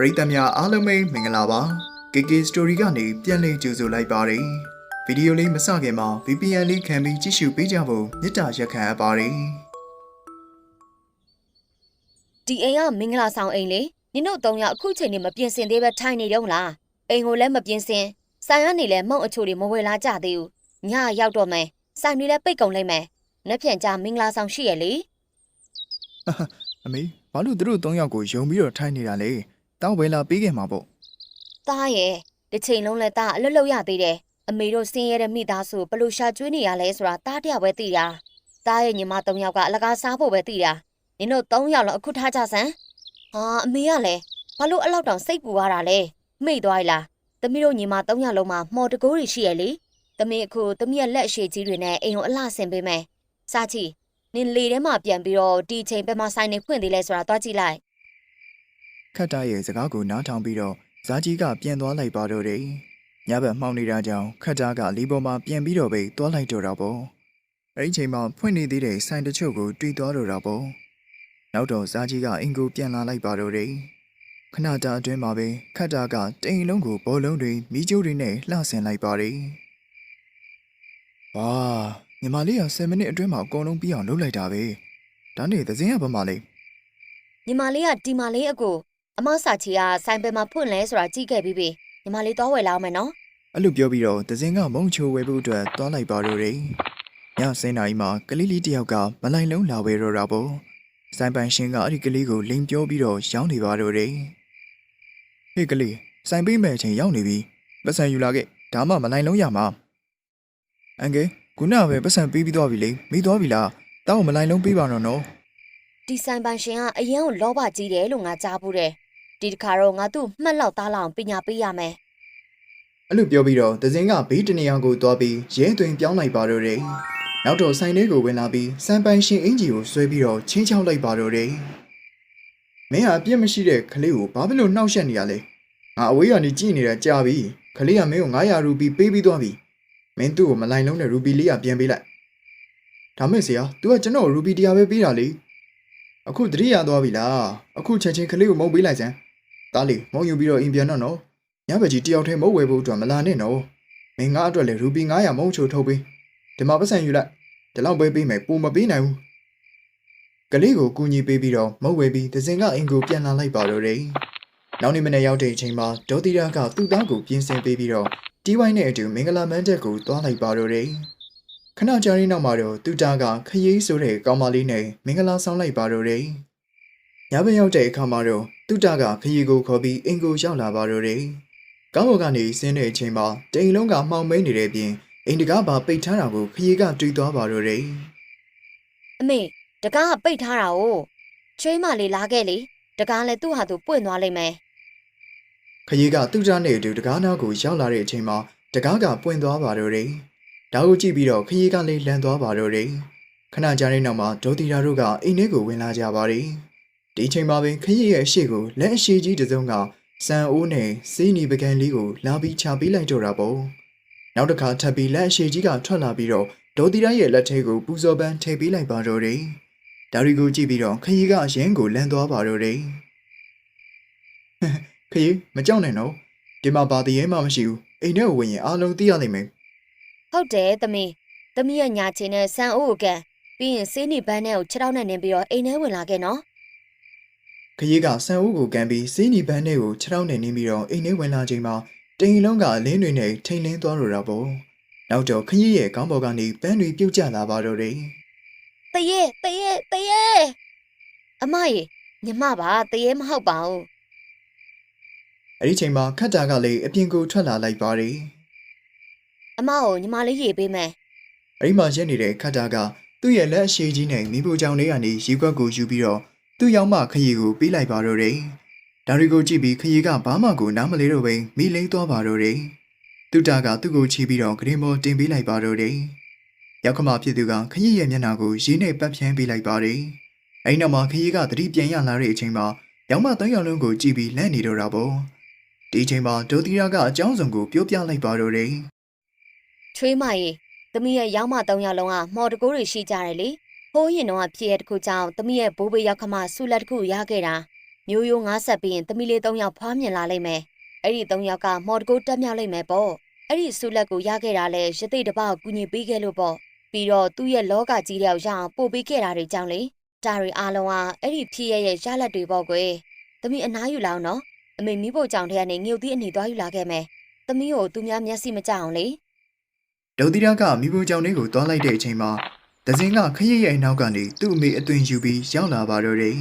ပရိသတ်များအားလုံးပဲမင်္ဂလာပါ KK Story ကနေပြန်လည်ကြိုဆိုလိုက်ပါတယ်ဗီဒီယိုလေးမစခင်မှာ VPN လေးခံပြီးကြည့်ရှုပေးကြဖို့မေတ္တာရက်ခံအပ်ပါတယ်ဒီအိမ်ကမင်္ဂလာဆောင်အိမ်လေနင်တို့သုံးယောက်အခုချိန်နေမပြင်ဆင်သေးပဲထိုင်နေတော့မလားအိမ်ကိုလည်းမပြင်ဆင်ဆိုင်ကနေလည်းမုံအချိုတွေမဝယ်လာကြသေးဘူးညရောက်တော့မယ်ဆိုင်တွေလည်းပိတ်ကုန်လိမ့်မယ်နှစ်ဖြန်ကြာမင်္ဂလာဆောင်ရှိရလေအမေဘာလို့သူတို့၃ယောက်ကိုယုံပြီးတော့ထိုင်နေတာလဲ တောင်းဝယ်လာပေးခဲ့မှာပေါ့သားရဲ့တစ်ချိန်လုံးလည်းသားအလွတ်လောက်ရသေးတယ်အမေတို့ဆင်းရဲတဲ့မိသားစုဘလို့ရှာကျွေးနေရလဲဆိုတာသားတယောက်ပဲသိတာသားရဲ့ညီမသုံးယောက်ကအလကားစားဖို့ပဲသိတာနင်တို့သုံးယောက်လုံးအခုထားကြစမ်းဟာအမေကလည်းဘာလို့အလောက်တောင်စိတ်ပူရတာလဲမိတ်သွား ਈ လားသမီးတို့ညီမသုံးယောက်လုံးမှာမော်တကိုးတွေရှိရလေသမီးအခုသမီးရဲ့လက်အရှိကြီးတွေနဲ့အိမ်ကိုအလှဆင်ပေးမယ်စာချီနင်လေထဲမှာပြန်ပြီးတော့ဒီချိန်ဘက်မှာဆိုင်နေဖွင့်သေးလဲဆိုတာတွားကြည့်လိုက် ခတ်တာရဲ့စကားကိုနားထောင်ပြီးတော့ဇာကြီးကပြန်သွားလိုက်ပါတော့တယ်ညဘက်မှောင်နေတာကြောင့်ခတ်တာကလီပေါ်မှာပြန်ပြီးတော့ပဲသွားလိုက်တော့တာပေါ့အဲ့ဒီချိန်မှာဖွင့်နေသေးတဲ့ဆိုင်တချို့ကိုတွေ့သွားတော့တာပေါ့နောက်တော့ဇာကြီးကအင်ကိုပြန်လာလိုက်ပါတော့တယ်ခဏတာအတွင်းမှာပဲခတ်တာကတိမ်လုံးကိုဘောလုံးတွေမိကျိုးတွေနဲ့လှဆင်လိုက်ပါတယ်ဝါညီမလေးက10မိနစ်အတွင်းမှာအကုန်လုံးပြီးအောင်လုပ်လိုက်တာပဲဒါနဲ့သစင်းကဘာမှလဲညီမလေးကဒီမလေးအကို အမစာချီကဆိုင်ဘက်မှာဖွင့်လဲဆိုတာကြည့်ခဲ့ပြီးပြီညီမလေးတော့ဝယ်လာအောင်မယ်နော်အဲ့လိုပြောပြီးတော့သစင်ကမုံချိုဝဲဖို့အတွက်သွားလိုက်ပါတော့တယ်။ညစင်းနိုင်မှာကလေးလေးတစ်ယောက်ကမလိုက်လုံးလာဝဲတော့တာပေါ့။စိုင်ပိုင်ရှင်ကအဲ့ဒီကလေးကိုလိန်ပြောပြီးတော့ရောင်းနေပါတော့တယ်။ဟေးကလေးစိုင်ပေးမဲ့အချိန်ရောက်နေပြီ။ပတ်စံယူလာခဲ့ဒါမှမလိုက်လုံးရမှာ။အန်ကယ်ခုနကပဲပတ်စံပေးပြီးသွားပြီလေမိသွားပြီလား။တောင်းမလိုက်လုံးပေးပါတော့နော်ဒီဆိုင်ပိုင်ရှင်ကအရင်ကလောဘကြီးတယ်လို့ငါကြားဘူးတယ် ဒီတစ်ခါတော့ငါသူ့မှတ်လောက်သားလောက်ပညာပေးရမယ်။အဲ့လိုပြောပြီးတော့သစင်ကဘေးတနေရာကိုသွားပြီးရဲသွင်းပြောင်းလိုက်ပါတော့တယ်။နောက်တော့ဆိုင်လေးကိုဝင်လာပြီးစံပိုင်ရှင်အင်ဂျီကိုဆွဲပြီးတော့ချင်းချောက်လိုက်ပါတော့တယ်။မင်းဟာအပြစ်မရှိတဲ့ကလေးကိုဘာဖြစ်လို့နှောက်ယှက်နေရလဲ။ငါအဝေးကနေကြည့်နေတာကြာပြီ။ကလေးကမင်းကို900ရူပီပေးပြီးသွားပြီ။မင်းသူ့ကိုမလိုက်လုံးတဲ့ရူပီလေးကပြန်ပေးလိုက်။ဒါမဲ့ဆရာ तू ကကျွန်တော်ကိုရူပီ100ပဲပေးတာလေ။အခုတတိယသွားပြီလား။အခုချက်ချင်းကလေးကိုမုံပေးလိုက်စမ်း။ တားလေမုံယူပြီးတော့အိမ်ပြန်တော့နော်။ညဘက်ကြီးတယောက်တည်းမုတ်ဝဲဖို့အတွက်မလာနဲ့နော်မင်းငါအတွက်လည်းရူပီ900မုံချိုထုတ်ပေးဒီမှာပတ်စံယူလိုက်ဒီလောက်ပဲပေးမယ်ပိုမပေးနိုင်ဘူးကလေးကိုကူညီပေးပြီးတော့မုတ်ဝဲပြီးသစင်ကအင်ကိုပြန်လာလိုက်ပါတော့တယ်နောက်နေ့မနေ့ရောက်တဲ့အချိန်မှာဒေါ်တီရာကသူ့သားကိုပြင်ဆင်ပေးပြီးတော့တီးဝိုင်းနဲ့အတူမင်္ဂလာမန်းတက်ကိုသွားလိုက်ပါတော့တယ်ခဏကြာရင်းနောက်မှာတော့သူ့သားကခရီးဆိုတဲ့ကောင်မလေးနဲ့မင်္ဂလာဆောင်လိုက်ပါတော့တယ် ညဘက်ရောက်တဲ့အခါမှာတော့သူ့သားကခရီးကိုခေါ်ပြီးအင်ကိုရောက်လာပါတော့တယ်ကောင်းဘော်ကနေဆင်းတဲ့အချိန်မှာတိမ်လုံးကမှောင်မဲနေတဲ့အပြင်အိမ်တကားပါပိတ်ထားတာကိုခရီးကတွေ့သွားပါတော့တယ်အမေတကားကပိတ်ထားတာကိုချွေးမလေးလာခဲ့လေတကားလည်းသူ့ဟာသူပွင့်သွားလိမ့်မယ်ခရီးကသူ့ကြားနဲ့အတူတကားနားကိုရောက်လာတဲ့အချိန်မှာတကားကပွင့်သွားပါတော့တယ်ဒါကိုကြည့်ပြီးတော့ခရီးကလည်းလန်သွားပါတော့တယ်ခဏကြာတဲ့နောက်မှာဒေါတီရာတို့ကအိမ်ထဲကိုဝင်လာကြပါတယ် ဒီအချိန်မှာပင်ခရီးရဲ့အရှိကိုလက်အရှိကြီးတစ်စုံကစံအိုးနဲ့စီးနီပကံလေးကိုလာပြီးချပေးလိုက်တော့တာပေါ့နောက်တစ်ခါထပ်ပြီးလက်အရှိကြီးကထွက်လာပြီးတော့ဒေါတီရာရဲ့လက်ထဲကိုပူဇော်ပန်းထည့်ပေးလိုက်ပါတော့တယ်ဒါရီကိုကြည့်ပြီးတော့ခရီးကရင်းကိုလန်သွားပါတော့တယ်ခရီးမကြောက်နဲ့နော်ဒီမှာဘာတရေမှမရှိဘူးအိမ်ထဲကိုဝင်ရင်အားလုံးသိရနိုင်မယ်ဟုတ်တယ်သမီးသမီးရဲ့ညာချင်းနဲ့ဆန်အိုးကိုကန်ပြီးရင်စေးနီဘန်းနဲ့ကိုခြေထောက်နဲ့နင်းပြီးတော့အိမ်ထဲဝင်လာခဲ့နော် ခရီးကဆန်ဦးကိုကန်ပြီးစီးနီဘန်းထဲကိုခြေထောက်နဲ့နင်းပြီးတော့အိမ်ထဲဝင်လာချိန်မှာတိမ်လုံးကအလင်းတွေနဲ့ထိန်လင်းသွားတော့တာပေါ့နောက်တော့ခရီးရဲ့ခေါင်းပေါ်ကနေပန်းတွေပြုတ်ကျလာပါတော့တယ်တရေတရေတရေအမရေညီမပါတရေမဟုတ်ပါဘူးအဲ့ဒီချိန်မှာခတ်တာကလည်းအပြင်ကိုထွက်လာလိုက်ပါတယ်အမကိုညီမလေးရေပေးမယ်အဲ့ဒီမှာရက်နေတဲ့ခတ်တာကသူ့ရဲ့လက်အရှိကြီးနဲ့မိဖို့ကြောင်လေးကနေရီခွက်ကိုယူပြီးတော့ သူ့ရောက်မှခရီးကိုပေးလိုက်ပါတော့တယ်ဒါတွေကိုကြည့်ပြီးခရီးကဘာမှကိုနားမလဲတော့ဘဲမိလိမ့်သွားပါတော့တယ်သူတာကသူ့ကိုချီပြီးတော့ဂရင်မော်တင်ပေးလိုက်ပါတော့တယ်ရောက်ခမဖြစ်သူကခရီးရဲ့မျက်နှာကိုရင်းနဲ့ပတ်ဖြန်းပေးလိုက်ပါတယ်အဲ့ဒီနောက်မှာခရီးကသတိပြန်ရလာတဲ့အချိန်မှာရောက်မသုံးယောက်လုံးကိုကြည့်ပြီးလန့်နေတော့တာပေါ့ဒီအချိန်မှာဒိုတီရာကအကြောင်းစုံကိုပြောပြလိုက်ပါတော့တယ်ချွေးမရေသမီးရဲ့ရောက်မ၃ယောက်လုံးကမော်တကိုးတွေရှိကြတယ်လေ ဟိုးရင်တော့ဖြစ်ရတဲ့တစ်ခုကြောင့်သမီးရဲ့ဘိုးဘေးရောက်ခမဆူလက်တစ်ခုရခဲ့တာမျိုးရိုးငါးဆက်ပြီးရင်သမီးလေး၃ယောက်ဖွားမြင်လာလိမ့်မယ်အဲ့ဒီ၃ယောက်ကမော်တကိုတက်မြောက်လိမ့်မယ်ပေါ့အဲ့ဒီဆုလက်ကိုရခဲ့တာလဲရသိတပကိုကူညီပေးခဲ့လို့ပေါ့ပြီးတော့သူ့ရဲ့လောကကြီးတဲ့ရောက်ရအောင်ပို့ပေးခဲ့တာတွေကြောင့်လေဒါတွေအားလုံးကအဲ့ဒီဖြစ်ရဲ့ရဲ့ရလက်တွေပေါ့ကွယ်သမီးအနားယူလောက်နော်အမေမိဖို့ကြောင့်ထဲကနေငြုတ်သီးအနေသွားယူလာခဲ့မယ်သမီးကိုသူများမျက်စိမကြအောင်လေဒေါသီရာကမိဖို့ကြောင့်လေးကိုတွားလိုက်တဲ့အချိန်မှာ ဒဇင်ကခရီးရဲ့အနောက်ကနေသူ့အမေအသွင်ယူပြီးရောက်လာပါတော့တယ်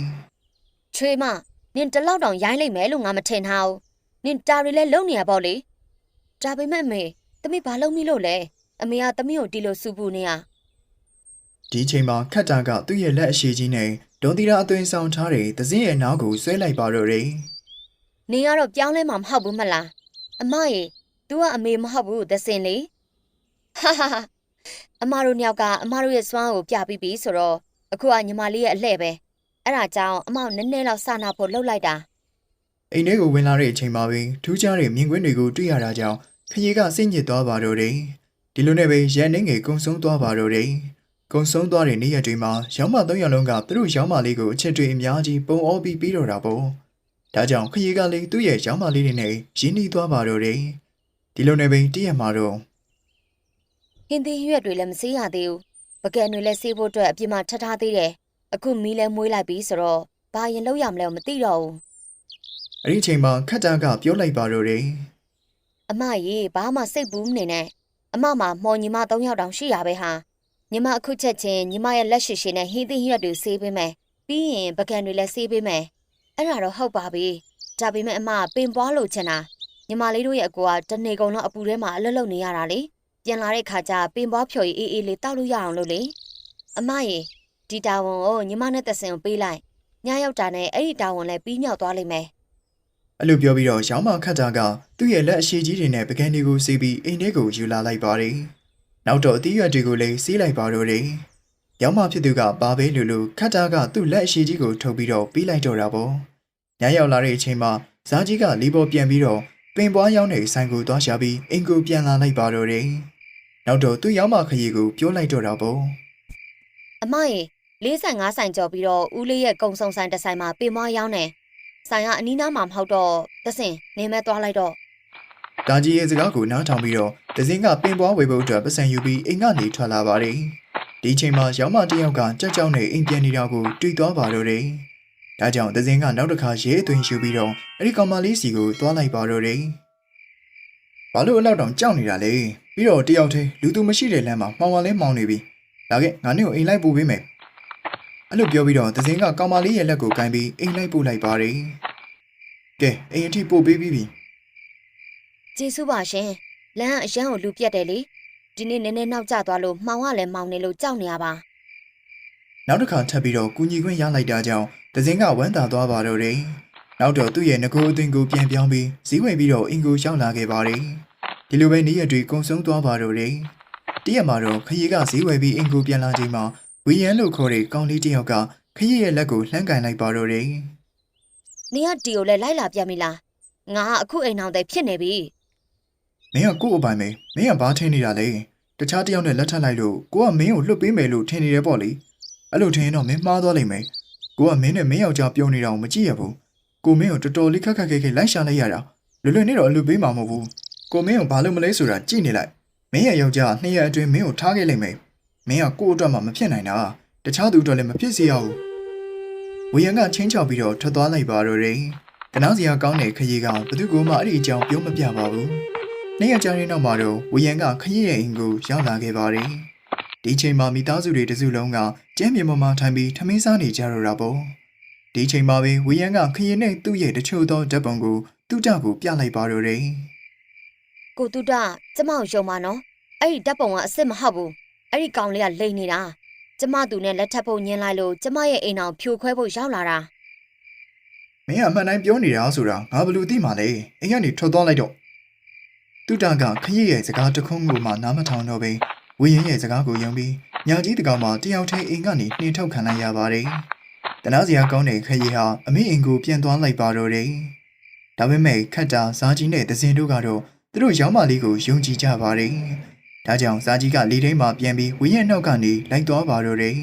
ချွေးမနင်တလောက်တောင်ရိုင်းလိုက်မယ်လို့ငါမထင်ထားဘူးနင်တာရီလဲလုံနေရပေါ့လေဒါပေမဲ့အမေသမီးဘာလုပ်မိလို့လဲအမေကသမီးကိုတီလို့စူပူနေရဒီအချိန်မှာခတ်တာကသူ့ရဲ့လက်အရှိကြီးနဲ့ဒေါသီရာအသွင်ဆောင်ထားတဲ့ဒဇင်ရဲ့နောက်ကိုဆွဲလိုက်ပါတော့တယ်နင်ကတော့ပြောင်းလဲမှာမဟုတ်ဘူးမလားအမရေ तू ကအမေမဟုတ်ဘူးသစင်လေဟာဟာဟာ အမတို့နှစ်ယောက်ကအမတို့ရဲ့စွမ်းကိုပြပြီးပြီဆိုတော့အခုကညီမလေးရဲ့အလှဲ့ပဲအဲ့ဒါကြောင့်အမောင်နည်းနည်းလောက်စနာဖို့လှုပ်လိုက်တာအိမ်ထဲကိုဝင်လာတဲ့အချိန်မှာပဲထူးခြားတဲ့မြင်ကွင်းတွေကိုတွေ့ရတာကြောင့်ခရီးကစိတ်ညစ်သွားပါတော့တယ်ဒီလိုနဲ့ပဲရန်နေငယ်ကုံဆုံးသွားပါတော့တယ်ကုံဆုံးသွားတဲ့နေ့ရက်တွေမှာရောင်းမသုံးယောက်လုံးကသူတို့ရောင်းမလေးကိုအချက်တွေအများကြီးပုံအောပြီးပြီးတော့တာပေါ့ဒါကြောင့်ခရီးကလည်းသူ့ရဲ့ရောင်းမလေးတွေနဲ့ရင်းနှီးသွားပါတော့တယ်ဒီလိုနဲ့ပဲတည့်ရမှာတော့ ဟင်းသီးရွက်တွေလည်းမစေးရသေးဘူးပကံတွေလည်းစေးဖို့အတွက်အပြစ်မှထပ်ထားသေးတယ်အခုမီးလည်းမွေးလိုက်ပြီဆိုတော့ဘာရင်လောက်ရမလဲမသိတော့ဘူးအဲ့ဒီအချိန်မှာခတ်တာကပြောလိုက်ပါတော့တယ်အမရေဘာမှစိတ်ဘူးမနေနဲ့အမမှာမော်ညီမ၃ယောက်တောင်ရှိရပဲဟာညီမအခုချက်ချင်းညီမရဲ့လက်ရှိရှိနဲ့ဟင်းသီးရွက်တွေစေးပေးမယ်ပြီးရင်ပကံတွေလည်းစေးပေးမယ်အဲ့ဒါတော့ဟုတ်ပါပြီဒါပေမဲ့အမကပင်ပွားလို့ချင်တာညီမလေးတို့ရဲ့အကူကတနေကုန်တော့အပူထဲမှာအလွတ်လွတ်နေရတာလေ ပြန်လာတဲ့ခါကျပင်ပွားဖြော်ရည်အေးအေးလေးတောက်လို့ရအောင်လို့လေအမရေဒီတာဝန်ကိုညီမနဲ့သက်စင်ကိုပေးလိုက်ညရောက်တာနဲ့အဲ့ဒီတာဝန်လည်းပြီးမြောက်သွားလိမ့်မယ်အဲ့လိုပြောပြီးတော့ရောင်းမခတ်တာကသူ့ရဲ့လက်အရှိကြီးတွေနဲ့ပကံတွေကိုစီးပြီးအိမ်ထဲကိုယူလာလိုက်ပါတယ်နောက်တော့အသီးရွက်တွေကိုလည်းစီးလိုက်ပါတော့တယ်ရောင်းမဖြစ်သူကဘာပဲလို့လို့ခတ်တာကသူ့လက်အရှိကြီးကိုထုတ်ပြီးတော့ပြီးလိုက်တော့တာပေါ့ညရောက်လာတဲ့အချိန်မှာဇာကြီးကလီပေါ်ပြန်ပြီးတော့ပင်ပွားရောက်နေဆိုင်ကိုသွားရှာပြီးအိမ်ကိုပြန်လာလိုက်ပါတော့တယ် နောက်တော့သူ့ရောင်းမခရီးကိုပြောလိုက်တော့တာပေါ့အမရေ45ဆိုင်ကြော်ပြီးတော့ဦးလေးရဲ့ကုံစုံဆိုင်တစ်ဆိုင်မှာပင်မွားရောင်းနေဆိုင်ကအနီးနားမှာမဟုတ်တော့သစင်နေမဲ့သွားလိုက်တော့ဒါကြီးရဲ့စကားကိုနားထောင်ပြီးတော့ဒဇင်ကပင်ပွားဝေဖို့အတွက်ပတ်စံယူပြီးအိမ်ကနေထွက်လာပါတယ်ဒီချိန်မှာရောင်းမတစ်ယောက်ကကြက်ကြောင်နဲ့အိမ်ပြန်နေတာကိုတွေ့သွားပါတော့တယ်ဒါကြောင့်ဒဇင်ကနောက်တစ်ခါရဲအသွင်ယူပြီးတော့အဲ့ဒီကောင်မလေးစီကိုသွားလိုက်ပါတော့တယ် ဘာလို့အလောက်တောင်ကြောက်နေတာလဲပြီးတော့တယောက်တည်းလူသူမရှိတဲ့လမ်းမှာမှောင်ဝါလဲမှောင်နေပြီလာခဲ့ငါနဲ့ကိုအိမ်လိုက်ပို့ပေးမယ်အဲ့လိုပြောပြီးတော့ဒဇင်ကကောင်မလေးရဲ့လက်ကိုကင်ပြီးအိမ်လိုက်ပို့လိုက်ပါတယ်ကဲအိမ်အထိပို့ပေးပြီးပြီကျေးဇူးပါရှင်လမ်းအရန်ကိုလူပြက်တယ်လေဒီနေ့နည်းနည်းနောက်ကျသွားလို့မှောင်ကလည်းမှောင်နေလို့ကြောက်နေရပါနောက်တစ်ခါထပ်ပြီးတော့ကူညီခွင့်ရလိုက်တာကြောင့်ဒဇင်ကဝမ်းသာသွားပါတော့တယ်။နောက်တော့သူ့ရဲ့ငကိုအသွင်ကိုပြန်ပြောင်းပြီးဈေးဝယ်ပြီးတော့အင်ကိုရောက်လာခဲ့ပါတယ်။ ဒီလိုပဲနေ့ရက်တွေကုံဆုံးသွားပါတော့တယ်။တရက်မှာတော့ခရီးကဈေးဝယ်ပြီးအင်ကိုပြန်လာချိန်မှာဝီယန်လို့ခေါ်တဲ့ကောင်လေးတစ်ယောက်ကခရီးရဲ့လက်ကိုလှမ်းကန်လိုက်ပါတော့တယ်နေရတီကိုလည်းလိုက်လာပြတ်မိလားငါကအခုအိမ်အောင်တဲ့ဖြစ်နေပြီ။မင်းကကို့အပိုင်ပဲ။မင်းကဘာထင်နေတာလဲ။တခြားတစ်ယောက်နဲ့လက်ထပ်လိုက်လို့ကိုကမင်းကိုလွတ်ပေးမယ်လို့ထင်နေတယ်ပေါ့လေ။အဲ့လိုထင်ရင်တော့မင်းမှားသွားလိမ့်မယ်။ကိုကမင်းနဲ့မင်းယောက်ျားပြုံးနေတာကိုမကြည့်ရဘူး။ကိုမင်းကိုတော်တော်လေးခက်ခက်ခဲခဲလိုက်ရှာလိုက်ရတာ။လွယ်လွယ်နဲ့တော့အလွတ်ပေးမှာမဟုတ်ဘူး။ ကိုမင်းကိုဘာလို့မလဲဆိုတာကြည့်နေလိုက်။မင်းရဲ့ယောက်ျားနှစ်ရက်အတွင်းမင်းကိုထားခဲ့လိမ့်မယ်။မင်းကကို့အတွက်မှမဖြစ်နိုင်တာ။တခြားသူအတွက်လည်းမဖြစ်စေရဘူး။ဝေယံကချင်းချောက်ပြီးတော့ထွက်သွားလိုက်ပါတော့တယ်။တနာစရာကောင်းတဲ့ခရီးကဘသူကမှအဲ့ဒီအကြောင်းပြောမပြပါဘူး။နေ့ရက်ကြာတဲ့နောက်မှာတော့ဝီယန်ကခရီးရဲ့အိမ်ကိုရောက်လာခဲ့ပါတယ်။ဒီချိန်မှာမိသားစုတွေတစုလုံးကကျမ်းမြေပေါ်မှာထိုင်ပြီးထမင်းစားနေကြတော့တာပေါ့။ဒီချိန်မှာပဲဝီယန်ကခရီးနဲ့သူ့ရဲ့တချို့သောဓာတ်ပုံကိုသူ့တောက်ကိုပြလိုက်ပါတော့တယ် ကိုတူတာကျမကိုယုံပါနော်အဲ့ဒီဓာတ်ပုံကအစ်စ်မဟုတ်ဘူးအဲ့ဒီကောင်လေးကလိန်နေတာကျမသူနဲ့လက်ထပ်ဖို့ညှင်းလိုက်လို့ကျမရဲ့အိမ်အောင်ဖြိုခွဲဖို့ရောက်လာတာ။မင်းကအမှန်တိုင်းပြောနေတာဆိုတာငါဘယ်လိုသိမှာလဲ။အိမ်ကနေထွက်သွားလိုက်တော့သူ့တာကခရီးရဲ့စကားတစ်ခုကိုမှနားမထောင်တော့ပဲဝီယန်ရဲ့စကားကိုယုံပြီးညာကြီးတကောင်မှတယောက်တည်းအိမ်ကနေနှင်ထုတ်ခံလိုက်ရပါတယ်။တနာစရာကောင်းတဲ့ခရီးဟာအမေအိမ်ကိုပြန်သွားလိုက်ပါတော့တယ်။ဒါပေမဲ့ခတ်တာဇာကြီးနဲ့ဒဇင်တို့ကတော့ သူတို့ရောင်းမလေးကိုယုံကြည်ကြပါတယ်။ဒါကြောင့်ဇာကြီးကလေထဲမှာပြန်ပြီးဝင်းရဲ့နောက်ကနေလိုက်သွားပါတော့တယ်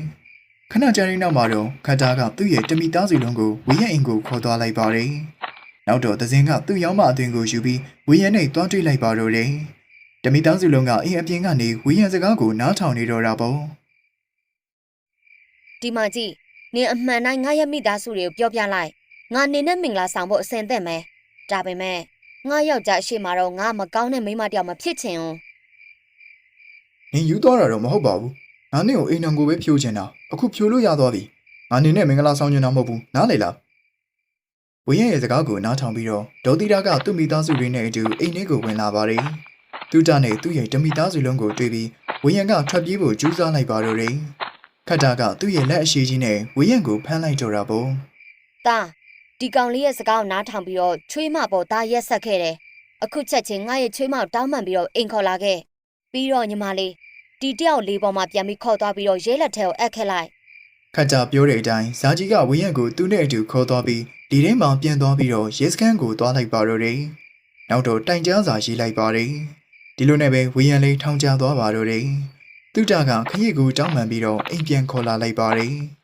ခဏကြာရင်နောက်မှာတော့ခတ်တာကသူ့ရဲ့တမိသားစုလုံးကိုဝီယက်အင်ကိုခေါ်သွားလိုက်ပါတယ်။နောက်တော့သဇင်ကသူ့ရောက်မအသွင်ကိုယူပြီးဝီယက်နဲ့တွားတွေ့လိုက်ပါတော့တယ်။တမိသားစုလုံးကအိမ်အပြင်ကနေဝီယက်စကားကိုနားထောင်နေတော့တာပေါ့။ဒီမှာကြည့်နင်အမှန်တိုင်းငါရဲ့မိသားစုတွေကိုပြောပြလိုက်ငါနေနဲ့မင်္ဂလာဆောင်ဖို့အစင်သက်မယ်ဒါပေမဲ့ ငါယောက်ျားအရှိမတော့ငါမကောင်းတဲ့မိန်းမတစ်ယောက်မဖြစ်ချင်ဘူးနင်ယူသွားတာတော့မဟုတ်ပါဘူး။ငါနဲ့ကိုအိမ်တော်ကိုပဲဖြိုးချင်တာ။အခုဖြိုးလို့ရသွားပြီ။ငါနေနဲ့မင်္ဂလာဆောင်ချင်တာမဟုတ်ဘူး။နားလေလား။ဝင်းရဲ့ရဲ့စကားကိုနားထောင်ပြီးတော့ဒေါ်တီတာကသူ့မိသားစုတွေနဲ့အတူအိမ်ထဲကိုဝင်လာပါတယ်။သူတာနဲ့သူ့ရဲ့တမိသားစုလုံးကိုတွေ့ပြီးဝင်းရံကထွက်ပြေးဖို့ကြိုးစားလိုက်ပါတော့တယ်။ခတ်တာကသူ့ရဲ့လက်အရှိကြီးနဲ့ဝင်းရံကိုဖမ်းလိုက်ကြတာပေါ့။တာ ဒီကောင်လေးရဲ့စကားကိုနားထောင်ပြီးတော့ချွေးမပေါ်တာရက်ဆက်ခဲ့တယ်အခုချက်ချင်းငါရဲ့ချွေးမကိုတောင်းပန်ပြီးတော့အိမ်ခေါ်လာခဲ့ပြီးတော့ညီမလေးဒီတယောက်လေးပေါ်မှာပြန်ပြီးခေါ်သွားပြီးတော့ရဲလက်ထဲကိုအပ်ခဲ့လိုက်ခတ်ကြပြောတဲ့အတိုင်းဇာကြီးကဝင်းရက်ကိုသူ့နဲ့အတူခေါ်သွားပြီးဒီထဲမှာပြန်သွားပြီးတော့ရဲစခန်းကိုသွားလိုက်ပါတော့တယ်။နောက်တော့တိုင်ကြားစာရေးလိုက်ပါတယ်။ဒီလိုနဲ့ပဲဝင်းရက်လေးထောင်ချသွားပါတော့တယ်။သူတကခရီးကိုတောင်းပန်ပြီးတော့အိမ်ပြန်ခေါ်လာလိုက်ပါတယ်။